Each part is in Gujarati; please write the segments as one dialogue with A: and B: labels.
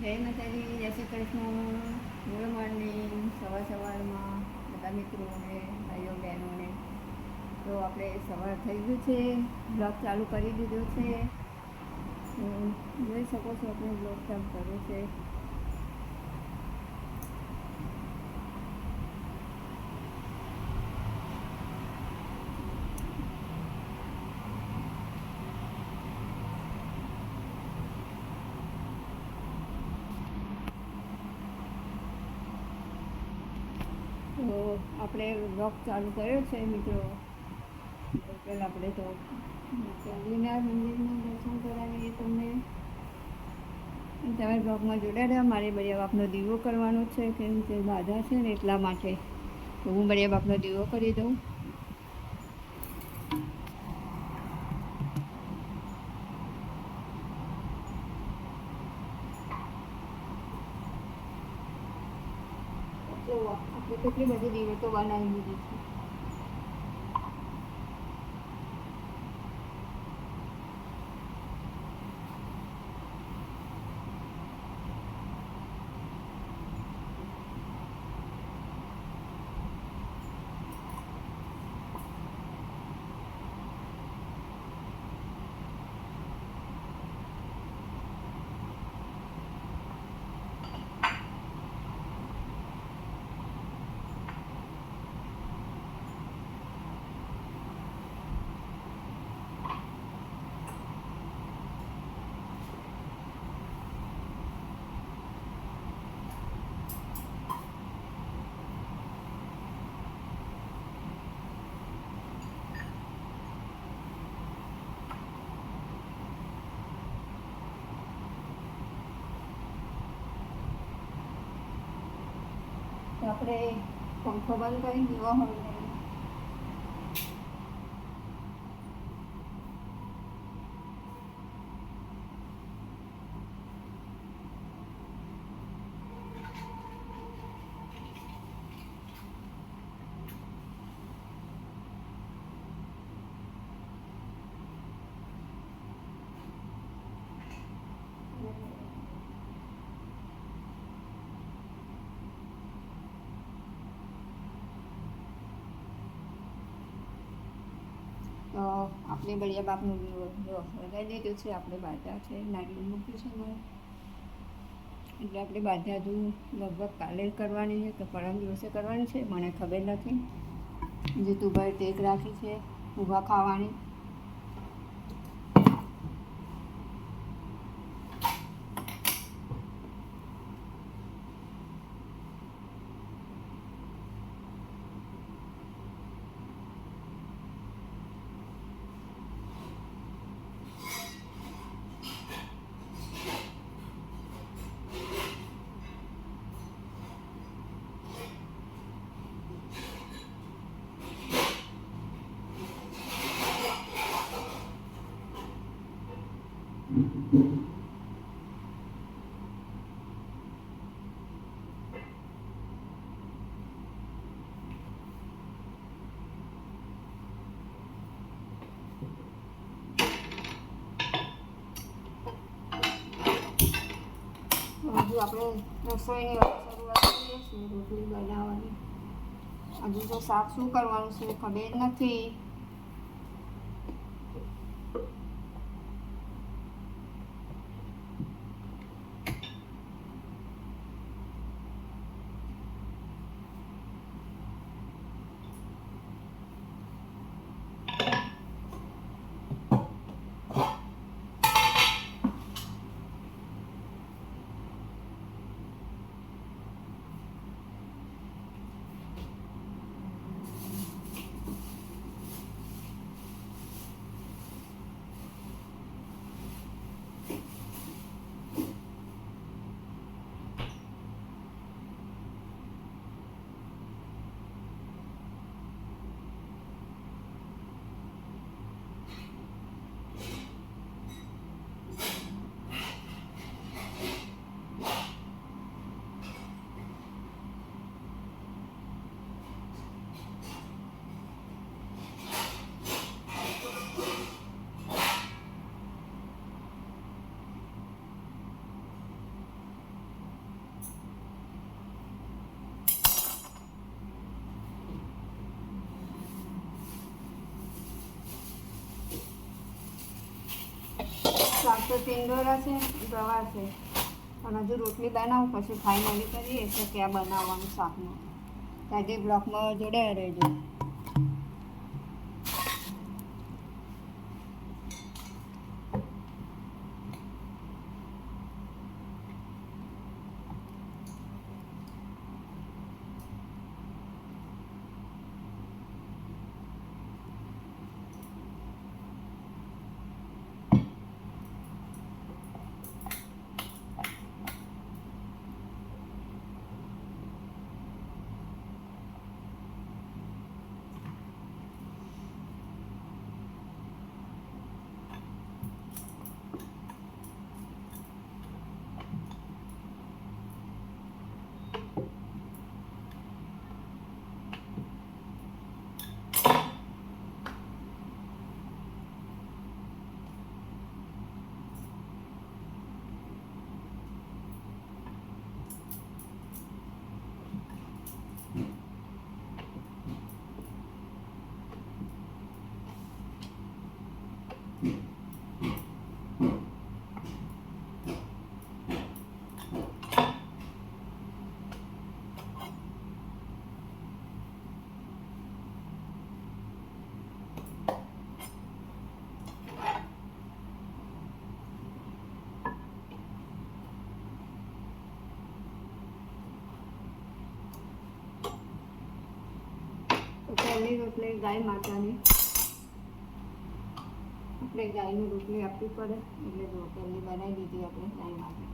A: જય માતાજી, જય શ્રી કૃષ્ણ. Good morning. સવાર સવારમાં બધા મિત્રોને, ભાઈઓ, બહેનોને. તો આપણે સવાર થઈ ગયું છે. બ્લોગ ચાલુ કરી દીધો છે. જોઈ શકો છો આપણે બ્લોગ ચાલુ કર્યો છે તો આપણે બ્લોગ ચાલુ કર્યો છે મિત્રો. પહેલાં આપણે તો ચાંદીનાથ મંદિરમાં દર્શન કરાવીએ તમને. તમે બ્લોગમાં જોડાયા મારે બળિયા બાપનો દીવો કરવાનો છે કેમ કે બાધા છે ને એટલા માટે. તો હું બળિયા બાપનો દીવો કરી દઉં જો આપણે કેટલી બધી વિગતો બનાવી દીધી છે. આપણે પંખો બંધ કરી દીવો હોય તો આપણે બળિયા બાપનું જો લગાવી દીધું છે, આપણે બાધા છે નારિયેળ મૂક્યું છે મારે. એટલે આપણે બાધા હજુ લગભગ કાલે કરવાની છે કે પરમ દિવસે કરવાની છે, મને ખબર નથી. જીતુભાઈ ટેક રાખી છે, ઊભા ખાવાની હજુ આપણે રસોઈની શરૂઆત કરીએ છીએ, રોટલી બનાવવાની. હજુ તો શાક શું કરવાનું છે ખબર નથી. તો ટિંડોરા છે ગવાર છે. પણ હજુ રોટલી બનાવું, પછી ફાઇનલી કરીએ તો ક્યાં બનાવવાનું શાકનું. આજે બ્લોકમાં જોડાયા રહેજો તો પહેલી રોટલી, ગાય માતાની. આપણે ગાયની રોટલી આપવી પડે, એટલે પહેલી બનાવી દીધી આપણે ગાય માટે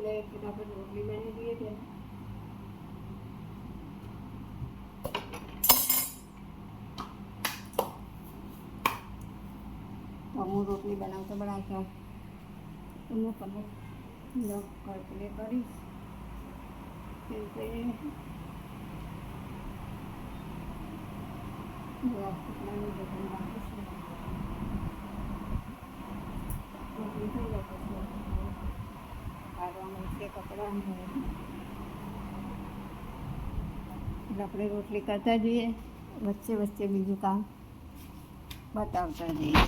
A: આપણે ફટાફટ રોટલી બનાવી દઈએ તો હું રોટલી બનાવતો બનાવતો હું તમે કરપલે કરીશ કેમ કે કેટલાની રાખીશ રોટલી થઈ જાય પછી કાઢવાનું છે કપડાં એટલે આપણે રોટલી કરતા જઈએ વચ્ચે વચ્ચે બીજું કામ બતાવતા જઈએ.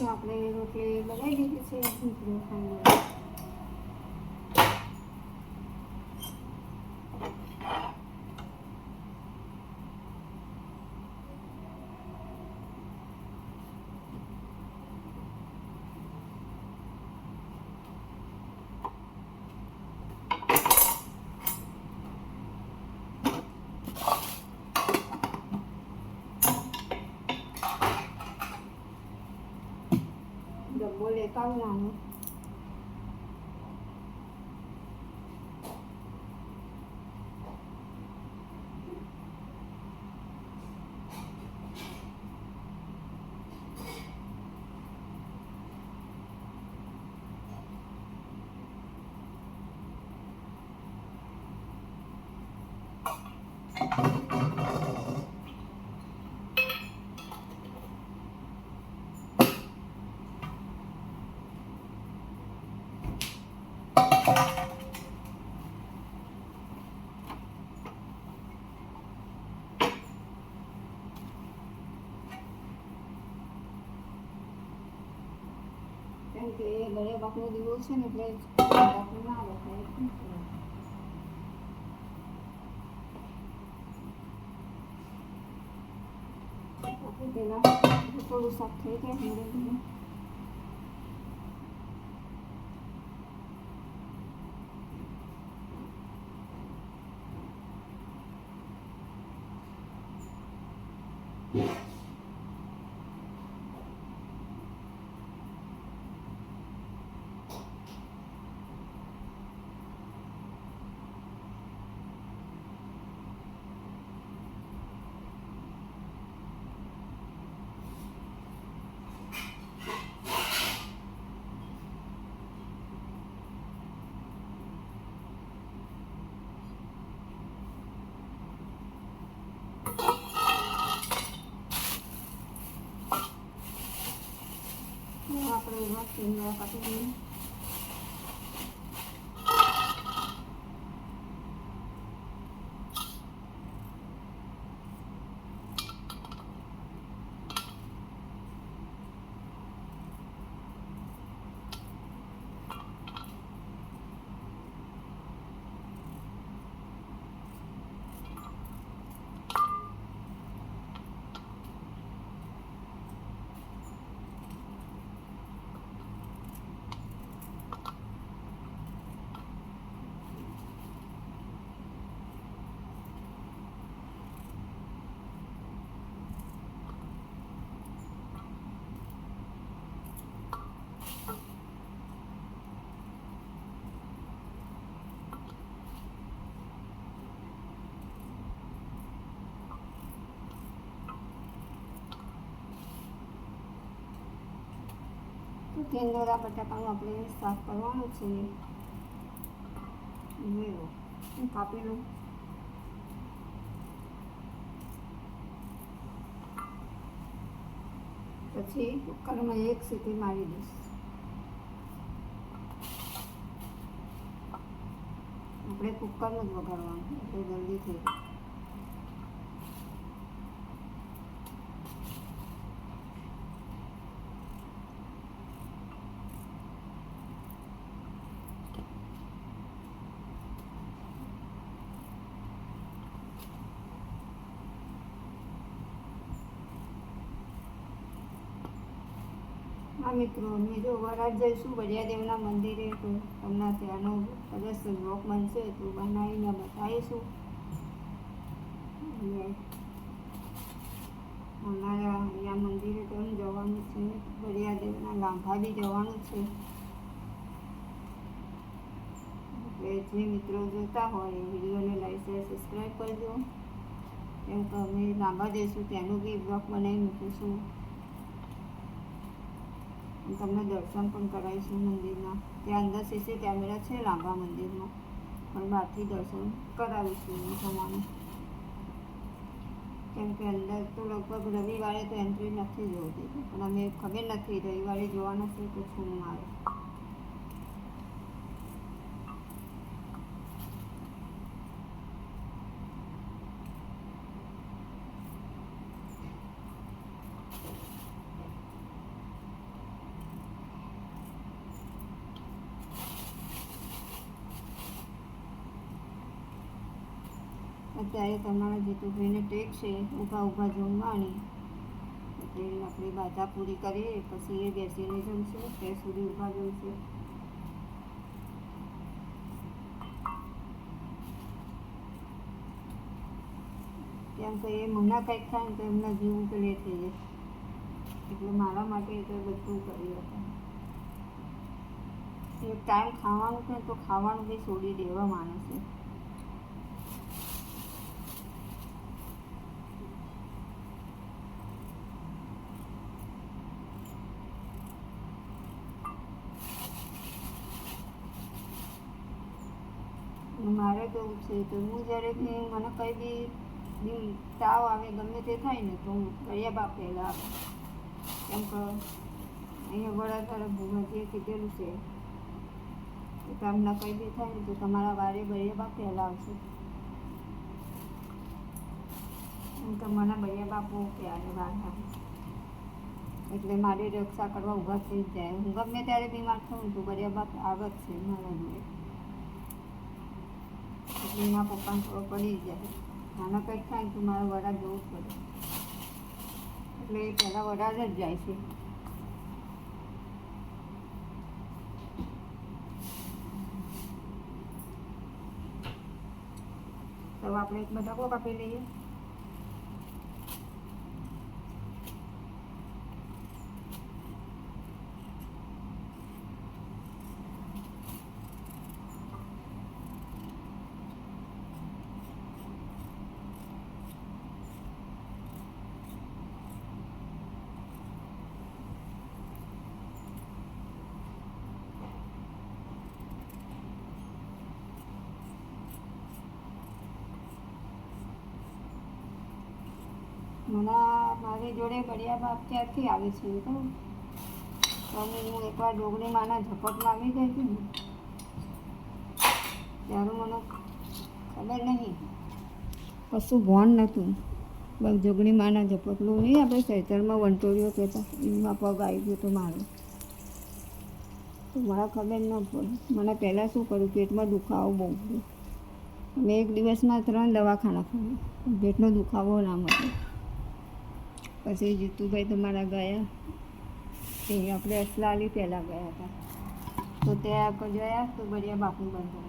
A: તો આપણે રોટલી બનાવી દીધી છે મિત્રો ખાંડ કે ગળે બાપનો દીવો છે ને એટલે બાપનો ના રખાય આપણે પહેલાં થોડું શાક થઈ જાય mga senior kasi ટેંડોરા બટાકાનું આપણે સાફ કરવાનું છે. ઉમેરો કાપી લઉં. પછી કુકરમાં એક સીટી મારી દઈશ. આપણે કુકરનું જ વગાડવાનું એટલે જલ્દી થઈ જાય હા મિત્રો, અમે જો વરાળ જઈશું બળિયાદેવના મંદિરે, તો તમને ત્યાંનો કદાચ બ્લોક બનશે, તો બનાવીને બતાવીશું. અમારા અહીંયા મંદિરે તો જવાનું છે બળિયાદેવના લાંભા બી જવાનું છે. એટલે જે મિત્રો જોતા હોય એ વિડીયોને લાઈક શેર સબસ્ક્રાઈબ કરજો. કેમ કે અમે લાંબા જઈશું, ત્યાંનું બી બ્લોક બનાવી મૂકીશું. તમને દર્શન પણ કરાવીશું મંદિરના. ત્યાં અંદર સીસી કેમેરા છે લાંબા મંદિરમાં પણ બહારથી દર્શન કરાવીશું તમારે. કેમ કે અંદર તો લગભગ રવિવારે તો એન્ટ્રી નથી જોતી. પણ અમે ખબર નથી, રવિવારે જોવાના છે તો શું મારે ત્યારે તમારા જીતુભાઈને ટેક છે, ઊભા ઊભા જમવાની. એટલે આપણે બાધા પૂરી કરીએ, પછી એ બેસીને જમશે ત્યાં સુધી ઊભા જમશે. કેમ કે એ મમ્મા કંઈક થાય ને તો એમના જીવ પેલે થઈ જાય એટલે મારા માટે એ તો બધું કરી હતું. એક ટાઈમ ખાવાનું છે તો ખાવાનું બી છોડી દેવા માણસે. અને છે, તો હું જ્યારે મને કંઈ બી બી તાવ આવે, ગમે તે થાય ને, તો હું કર્યા બાપ પહેલાં કેમ કે અહીંયા વડા તરફ ભૂમાજીએ કીધેલું છે, કે તમને કંઈ બી થાય ને, તો તમારા વારે બૈયા બાપ પહેલાં આવશે એમ તો મને બૈયા બાપુ ત્યારે વાર આવે એટલે મારી રક્ષા કરવા ઊભા થઈ જાય. હું ગમે ત્યારે બીમાર થઉં તો બરિયા બાપ આવે છે મારા જોડે એના પપ્પાને ખબર પડી જાય. નાનો કંઈક થાય તો મારે વડા જવું પડે. એટલે એ પહેલાં વડા જ જાય છે. તો આપણે એક બટાકો કાપી લઈએ મને મારી જોડે બળિયા બાપ ક્યારથી આવે છે તો? હું એકવાર જોગણી માના ઝપટમાં આવી ગઈ હતી ને. ત્યારે મને ખબર નહીં. કશું ભોન નહોતું બસ જોગણી માના ઝપટલું નહીં આપણે ચૈતરમાં વંટોળીઓ કહેતા. એમાં પગ આવી ગયો તો મારો. તો મને ખબર ન પડી. મને પહેલાં શું કર્યું? પેટમાં દુખાવો બહુ થયો. મેં એક દિવસમાં ત્રણ દવાખાના ફર્યા પેટનો દુખાવો ના મળ્યો. પછી જીતુભાઈ તમારા ગયા. તે આપણે અસલાલી પહેલાં ગયા હતા. તો ત્યાં ગયા તો બળિયા બાપુ બંધ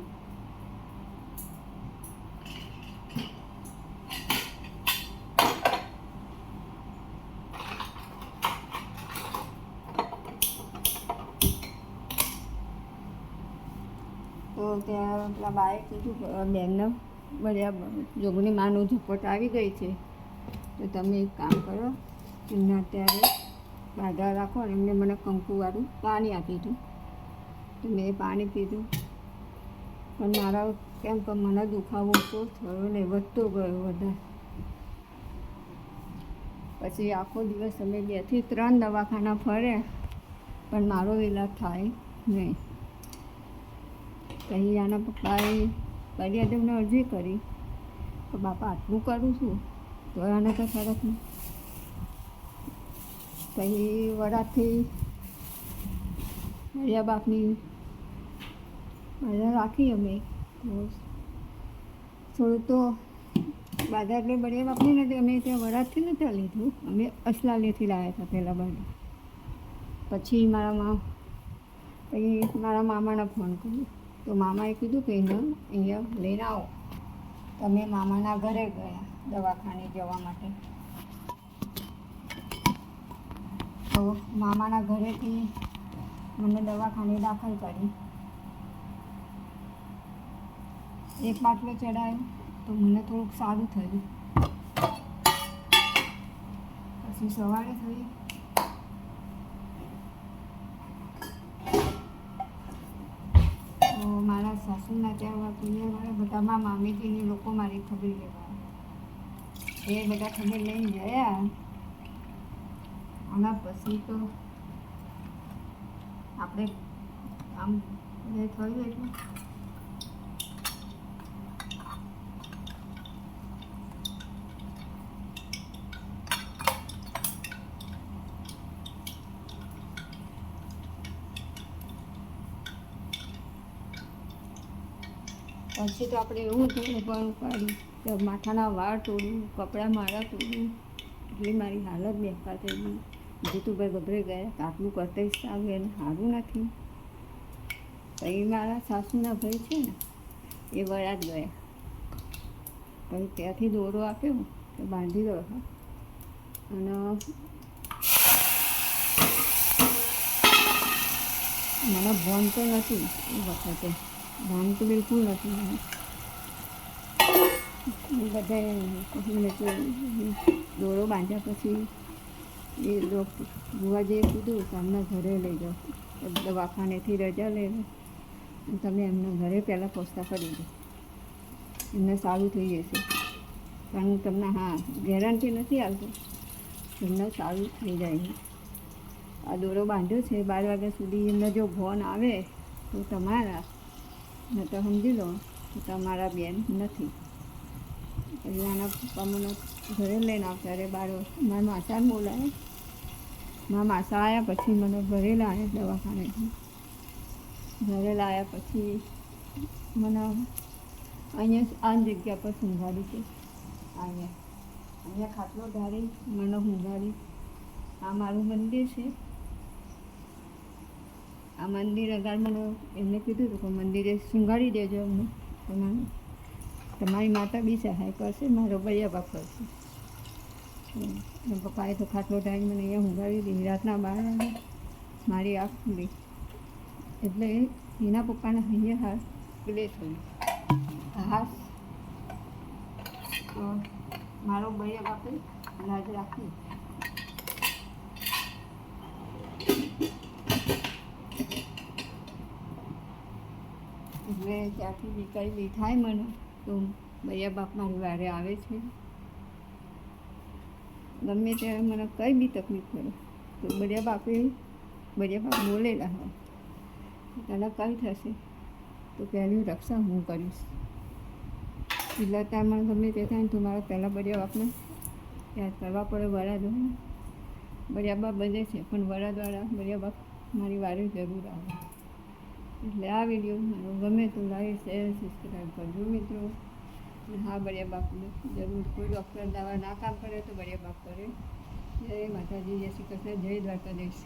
A: તો ત્યાં પેલા બાએ કીધું બેનના બળિયા જોગની માનું ઝપટ આવી ગઈ છે. તો તમે એક કામ કરો, એમને અત્યારે બાધા રાખો અને એમને મને કંકુવાળું પાણી આપી દીધું તો મેં પાણી પીધું. પણ મારા કેમ કે મને દુખાવો ઓછો થયો ને વધતો ગયો વધારે. પછી આખો દિવસ અમે બેથી ત્રણ દવાખાના ફર્યા પણ મારો ઈલાજ થાય નહીં. કહી આના પપ્પાએ ફરિયાદમને અરજી કરી તો બાપા, આટલું કરું છું ફરક નહીં પછી વડાથી મારા બાપની મજા રાખી અમે. થોડું તો એટલે બળિયા બાપની નથી અમે ત્યાં વડાદથી નથી લીધું. અમે અસલાલીથી લાવ્યા હતા પહેલાં બાધા પછી મારા મા, પછી મારા મામાને ફોન કર્યો. તો મામાએ કીધું કે એને અહીંયા લઈને આવો. તમે મામાના ઘરે ગયા. દવાખાને જવા માટે. તો મામાના ઘરેથી મને દવાખાને દાખલ કરી. એક બાટલો ચડાયો, તો મને થોડુંક સારું થયું. પછી સવારે થઈ. તો મારા સાસુના ત્યાં વકીલે મારા બધા મારા મામીજીની લોકો મારી ખબર લેવા. એ બધા ખબર લઈને ગયા આના પછી તો આપણે આમ જે થયું એટલું. પછી તો આપણે એવું હતું પણ ઉપાડ્યું. માથાના વાળ તોડું, કપડાં મારા તોડું. એટલે મારી હાલત બેકાર થઈ ગઈ. જીતુભાઈ ગભરાઈ ગયા. આટલું કરતા સારું એને સારું નથી. પછી મારા સાસુના ભાઈ છે ને, એ વડા જ ગયા. પછી ત્યાંથી દોરો આપ્યો તો બાંધી દો. અને મને ભણ તો નથી એ વખતે. ભણ તો બિલકુલ નથી. બધાએ દોરો બાંધ્યા પછી એ ડૉક્ટર બુવાજીએ કીધું કે અમને ઘરે લઈ જાઓ. દવાખાનેથી રજા લઈ લો તમે એમના ઘરે પહેલાં પહોંચતા કરી દો. એમને સારું થઈ જશે. પણ તમને, હા, ગેરંટી નથી આવતી એમને સારું થઈ જાય આ દોરો બાંધ્યો છે, બાર વાગ્યા સુધી એમને જો ફોન આવે તો તમારા ન તો સમજી લો તમારા બેન નથી. પછી આના પપ્પા મને ઘરે લઈને આવતા રે બાર મારા માસાને બોલાવે. મારા માસા આવ્યા પછી મને ઘરે લાવે દવાખાનેથી ઘરે લાવ્યા પછી મને અહીંયા આ જગ્યા પર સુંઘાડી છે. અહીંયા અહીંયા ખાટલો ઢાળી મને ઊંઘાડી આ મારું મંદિર છે. આ મંદિર અગાર મને એમને કીધું હતું કે મંદિરે સુંઘાડી દેજો અમને. તમારે તમારી માતા બી સહાય કરશે મારો ભૈયા બાપ કરશે પપ્પાએ તો ખાટલો ટાઈમ મને અહીંયા ઊંઘાવી દીધી. રાતના બાર મારી આંખ ખુલી. એટલે એના પપ્પાના અહીંયા હાથ ખુલે થયું હાથ મારો ભૈયા બાપે લાજ રાખી. એટલે ત્યાંથી બી થાય મને. તો ભૈયા બાપ મારી વારે આવે છે. ગમે ત્યારે મને કંઈ બી તકલીફ પડે, તો બળિયા બાપે બળિયા બાપ બોલેલા હોય. તને કંઈ થશે, તો પહેલી રક્ષા હું કરીશ. એટલે ત્યાં મને ગમે તે થાય તો મારા પહેલાં બળિયા બાપને યાદ કરવા પડે વરા દ્વારા બળિયા બાપ બધે છે, પણ વરા દ્વારા બળિયા બાપ મારી વારે જરૂર આવે. એટલે આ વીડિયો ગમે તો લાઈક શેર સબસ્ક્રાઈબ કરજો મિત્રો. હા, બળિયા બાપને જરૂર કોઈ ડૉક્ટર દવા ના કામ કરે તો બળિયા બાપ કરે. જય માતાજી, જય શ્રી કૃષ્ણ, જય દ્વારકાધીશ.